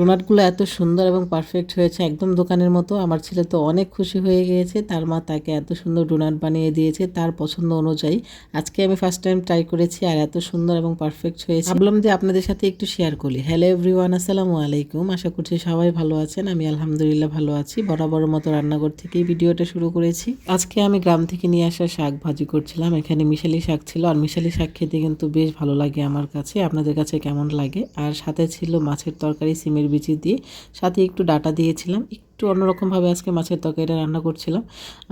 ডোনাটগুলো এত সুন্দর এবং পারফেক্ট হয়েছে, একদম দোকানের মতো। আমার ছেলে তো অনেক খুশি হয়ে গিয়েছে, তার মা তাকে এত সুন্দর ডোনাট বানিয়ে দিয়েছে তার পছন্দ অনুযায়ী। আজকে আমি ফার্স্ট টাইম ট্রাই করেছি আর এত সুন্দর এবং পারফেক্ট হয়েছে। ভাবলাম যে আপনাদের সাথে একটু শেয়ার করি। হ্যালো এভরিওয়ান আসসালামু আলাইকুম। আশা করছি সবাই ভালো আছেন। আমি আলহামদুলিল্লাহ ভালো আছি। বরাবর মতো রান্নাঘর থেকেই ভিডিওটা শুরু করেছি। আজকে আমি গ্রাম থেকে নিয়ে আসা শাক ভাজি করছিলাম। এখানে মিশালি শাক ছিল আর মিশালি শাক খেতে কিন্তু বেশ ভালো লাগে আমার কাছে। আপনাদের কাছে কেমন লাগে? আর সাথে ছিল মাছের তরকারি, সিমের বিচি দিয়ে সাথে একটু ডাটা দিয়েছিলাম। একটু অন্যরকমভাবে আজকে মাছের তরকারিটা রান্না করছিলাম।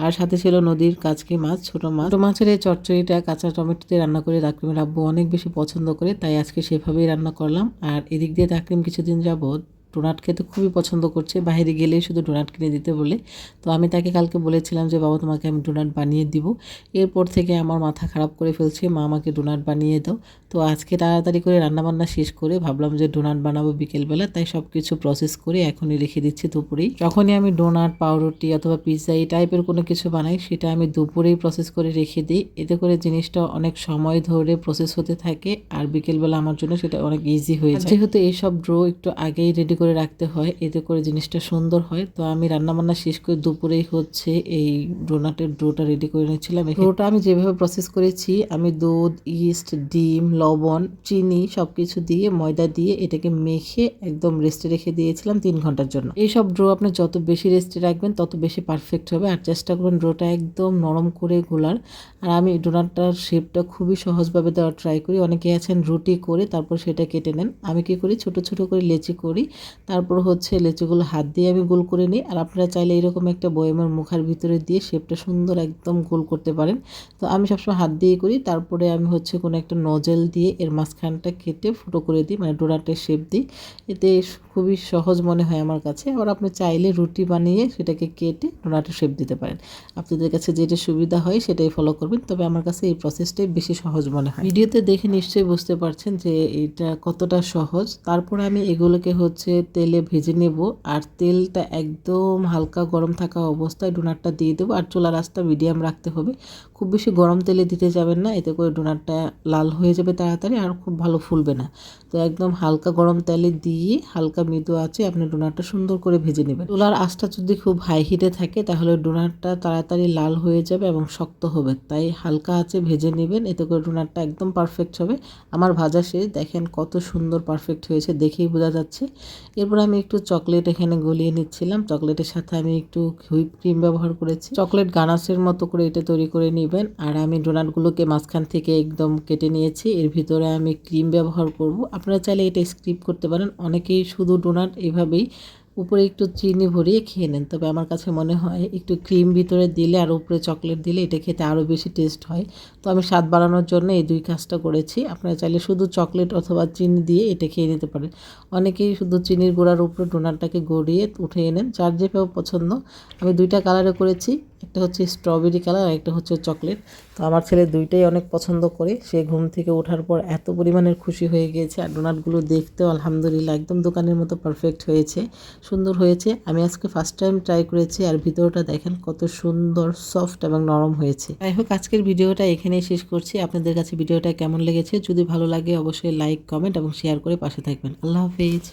আর সাথে ছিল নদীর কাজকে মাছ, ছোট মাছ। ছোটো মাছের এই চচ্চড়িটা কাঁচা টমেটো দিয়ে রান্না করে তাকরিমের আব্বু অনেক বেশি পছন্দ করে, তাই আজকে সেভাবেই রান্না করলাম। আর এদিক দিয়ে তাকরিম কিছুদিন যাবৎ ডোনাট খেতে খুবই পছন্দ করছে। বাইরে গেলেই শুধু ডোনাট কিনে দিতে বলে। তো আমি তাকে কালকে বলেছিলাম যে, বাবা, তোমাকে আমি ডোনাট বানিয়ে দিব। এরপর থেকে আমার মাথা খারাপ করে ফেলছে। মা আমাকে ডোনাট বানিয়ে দাও। তো আজকে তাড়াতাড়ি করে রান্নাবান্না শেষ করে ভাবলাম যে ডোনাট বানাবো বিকেলবেলা। তাই সব কিছু প্রসেস করে এখনই রেখে দিচ্ছি দুপুরেই। যখনই আমি ডোনাট পাউরুটি অথবা পিৎজা এই টাইপের কোনো কিছু বানাই, সেটা আমি দুপুরেই প্রসেস করে রেখে দিই। এতে করে জিনিসটা অনেক সময় ধরে প্রসেস হতে থাকে। আর বিকেলবেলা আমার জন্য সেটা অনেক ইজি হয়ে যায়। যেহেতু এইসব ড্রো একটু আগেই রেডি করে রাখতে হয়, এতে করে জিনিসটা সুন্দর হয়। তো আমি রান্নাবান্না শেষ করে দুপুরেই হচ্ছে এই ডোনাটের ড্রোটা রেডি করে নিয়েছিলাম। ড্রোটা আমি যেভাবে প্রসেস করেছি, আমি দুধ ইস্ট ডিম, লবণ, চিনি সব কিছু দিয়ে, ময়দা দিয়ে এটাকে মেখে একদম রেস্টে রেখে দিয়েছিলাম তিন ঘণ্টার জন্য। এইসব ড্রো আপনি যত বেশি রেস্টে রাখবেন, তত বেশি পারফেক্ট হবে। আর চেষ্টা করবেন ড্রোটা একদম নরম করে গোলার। আর আমি ডোনাটটার শেপটা খুবই সহজভাবে দেওয়ার ট্রাই করি। অনেকে আছেন রুটি করে তারপর সেটা কেটে নেন। আমি কি করি? ছোট ছোট করে লেচি করি। তারপর হচ্ছে লেচুগুলো হাত দিয়ে আমি গোল করে নিই। আর আপনারা চাইলে এরকম একটা বয়েমের মুখার ভিতরে দিয়ে শেপটা সুন্দর একদম গোল করতে পারেন। তো আমি সবসময় হাত দিয়ে করি। তারপরে আমি হচ্ছে কোনো একটা নজেল দিয়ে এর মাঝখানটা কেটে ফুটো করে দিই মানে ডোনাটের শেপ দিই। এতে খুবই সহজ মনে হয় আমার কাছে। আবার আপনি চাইলে রুটি বানিয়ে সেটাকে কেটে ডোনাটের শেপ দিতে পারেন। আপনাদের কাছে যেটা সুবিধা হয় সেটাই ফলো করবেন। তবে আমার কাছে এই প্রসেসটাই বেশি সহজ মনে হয়। ভিডিওতে দেখে নিশ্চয়ই বুঝতে পারছেন যে এটা কতটা সহজ। তারপরে আমি এগুলোকে হচ্ছে তেলে ভেজে নেব। আর তেলটা একদম হালকা গরম থাকা অবস্থায় ডোনাটটা দিয়ে দেবো। আর চোলা রাস্তা মিডিয়াম রাখতে হবে। খুব বেশি গরম তেলে দিতে যাবেন না। এতে করে ডোনাটটা লাল হয়ে যাবে তাড়াতাড়ি আর খুব ভালো ফুলবে না। তো একদম হালকা গরম তেলে দিয়ে হালকা মৃদু আছে, আপনি ডোনাটটা সুন্দর করে ভেজে নেবেন। চুলার আঁচটা যদি খুব হাই হিটে থাকে, তাহলে ডোনাটটা তাড়াতাড়ি লাল হয়ে যাবে এবং শক্ত হবে। তাই হালকা আছে ভেজে নেবেন, এতে করে ডোনাটটা একদম পারফেক্ট হবে। আমার ভাজা শেষ, দেখেন কত সুন্দর পারফেক্ট হয়েছে, দেখেই বোঝা যাচ্ছে। এরপর আমি একটু চকলেট এখানে গলিয়ে নিচ্ছিলাম। চকলেটের সাথে আমি একটু হুইপ ক্রিম ব্যবহার করেছি। চকলেট গানাসের মতো করে এটা তৈরি করে নেবেন। আর আমি ডোনাটগুলোকে মাঝখান থেকে একদম কেটে নিয়েছি। এর ভিতরে আমি ক্রিম ব্যবহার করব। আপনারা চাইলে এটা স্ক্রিপ করতে পারেন। অনেকেই শুধু ডোনাট এভাবেই উপরে একটু চিনি ভরিয়ে খেয়ে নেন। তবে আমার কাছে মনে হয় একটু ক্রিম ভিতরে দিলে আর উপরে চকলেট দিলে এটা খেতে আরও বেশি টেস্ট হয়। তো আমি স্বাদ বাড়ানোর জন্য এই দুই কাজটা করেছি। আপনারা চাইলে শুধু চকলেট অথবা চিনি দিয়ে এটা খেয়ে নিতে পারেন। অনেকেই শুধু চিনির গোড়ার উপরে ডোনারটাকে গড়িয়ে উঠে নেন, যার যেভাবে পছন্দ। আমি দুইটা কালারে করেছি, একটা হচ্ছে স্ট্রবেরি কালার আর একটা হচ্ছে চকলেট। তো আমার ছেলে দুইটাই অনেক পছন্দ করে। সে ঘুম থেকে ওঠার পর এত পরিমাণের খুশি হয়ে গিয়েছে আর ডোনাটগুলো দেখতেও আলহামদুলিল্লাহ একদম দোকানের মতো পারফেক্ট হয়েছে। সুন্দর হয়েছে। আমি আজকে ফার্স্ট টাইম ট্রাই করেছি আর ভিতরটা দেখেন কত সুন্দর সফট এবং নরম হয়েছে। যাই হোক, আজকের ভিডিওটা এখানেই শেষ করছি। আপনাদের কাছে ভিডিওটা কেমন লেগেছে? যদি ভালো লাগে, অবশ্যই লাইক কমেন্ট এবং শেয়ার করে পাশে থাকবেন। আল্লাহ হাফিজ।